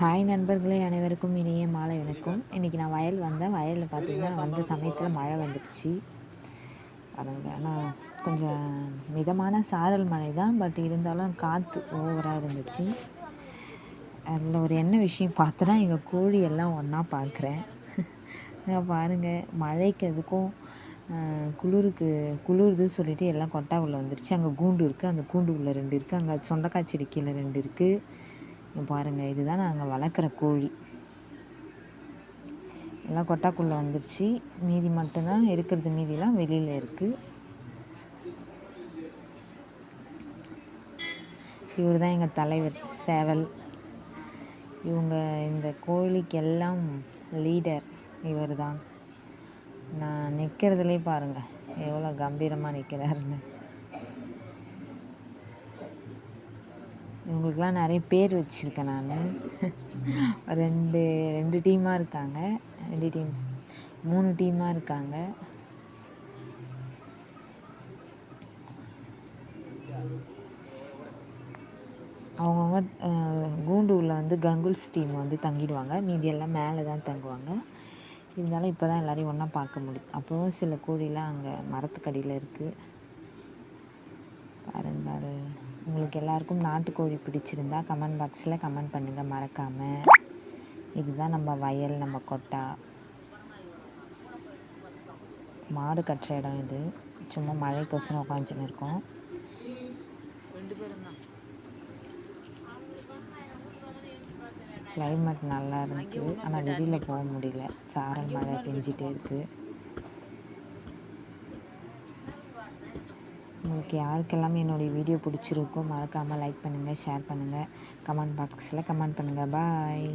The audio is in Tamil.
ஹாய் நண்பர்களே அனைவருக்கும் இனிய மாலை வணக்கம். இன்றைக்கி நான் வயல் வந்தேன். வயலில் பார்த்திங்கன்னா வந்த சமயத்தில் மழை வந்துடுச்சு. பாருங்க ஆனால் கொஞ்சம் மிதமான சாரல் மழை தான். பட் இருந்தாலும் காற்று ஓவராக இருந்துச்சு. அதில் ஒரு என்ன விஷயம் பார்த்தோன்னா எங்கள் கோழி எல்லாம் ஒன்றா பார்க்குறேன் இங்கே பாருங்கள் மழைக்கு எதுக்கும் குளிருக்கு குளிருது சொல்லிட்டு எல்லாம் கொட்டா உள்ளே வந்துடுச்சு அங்கே கூண்டு இருக்குது அந்த கூண்டு உள்ளே ரெண்டு இருக்குது அங்கே சொண்டக்காய் செடி கீழே ரெண்டு இருக்குது பாருங்கள் இதுதான் நாங்கள் வளர்க்குற கோழி. எல்லாம் கொட்டாக்குள்ளே வந்துருச்சு. மீதி மட்டும்தான் இருக்கிறது. மீதிலாம் வெளியில் இருக்குது இவர் தான் எங்கள் தலைவர் சேவல். இவங்க இந்த கோழிக்கெல்லாம் லீடர் இவர் தான் நான் நிற்கிறதுலே பாருங்கள் எவ்வளோ கம்பீரமாக நிற்கிறாருன்னு இவங்களுக்கெலாம் நிறைய பேர் வச்சுருக்கேன் நான். ரெண்டு ரெண்டு டீமாக இருக்காங்க. ரெண்டு டீம் மூணு டீமாக இருக்காங்க. அவங்கவுங்க கூண்டு வந்து கங்குல்ஸ் டீம் வந்து தங்கிடுவாங்க. மீதியெல்லாம் மேலே தான் தங்குவாங்க. இருந்தாலும் இப்போ தான் எல்லோரையும் ஒன்றா பார்க்க முடியும் அப்போவும் சில கோழிலாம் அங்கே மரத்துக்கடியில் இருக்குது பாருங்கள் உங்களுக்கு எல்லாருக்கும் நாட்டுக்கோழி பிடிச்சிருந்தா கமெண்ட் பாக்ஸில் கமெண்ட் பண்ணுங்கள் மறக்காமல் இதுதான் நம்ம வயல் நம்ம கொட்டா. மாடு கட்டுற இடம் இது. சும்மா மழைக்கோசரம் உட்காந்துன்னு இருக்கோம். கிளைமேட் நல்லா இருக்குது ஆனால் வெளியில் போக முடியல. சாரல் மழை பெஞ்சிட்டே இருக்குது உங்களுக்கு யாருக்கெல்லாம் என்னுடைய வீடியோ பிடிச்சிருக்கோ மறக்காமல் லைக் பண்ணுங்கள் ஷேர் பண்ணுங்கள் கமெண்ட் பாக்ஸில் கமெண்ட் பண்ணுங்கள் பாய்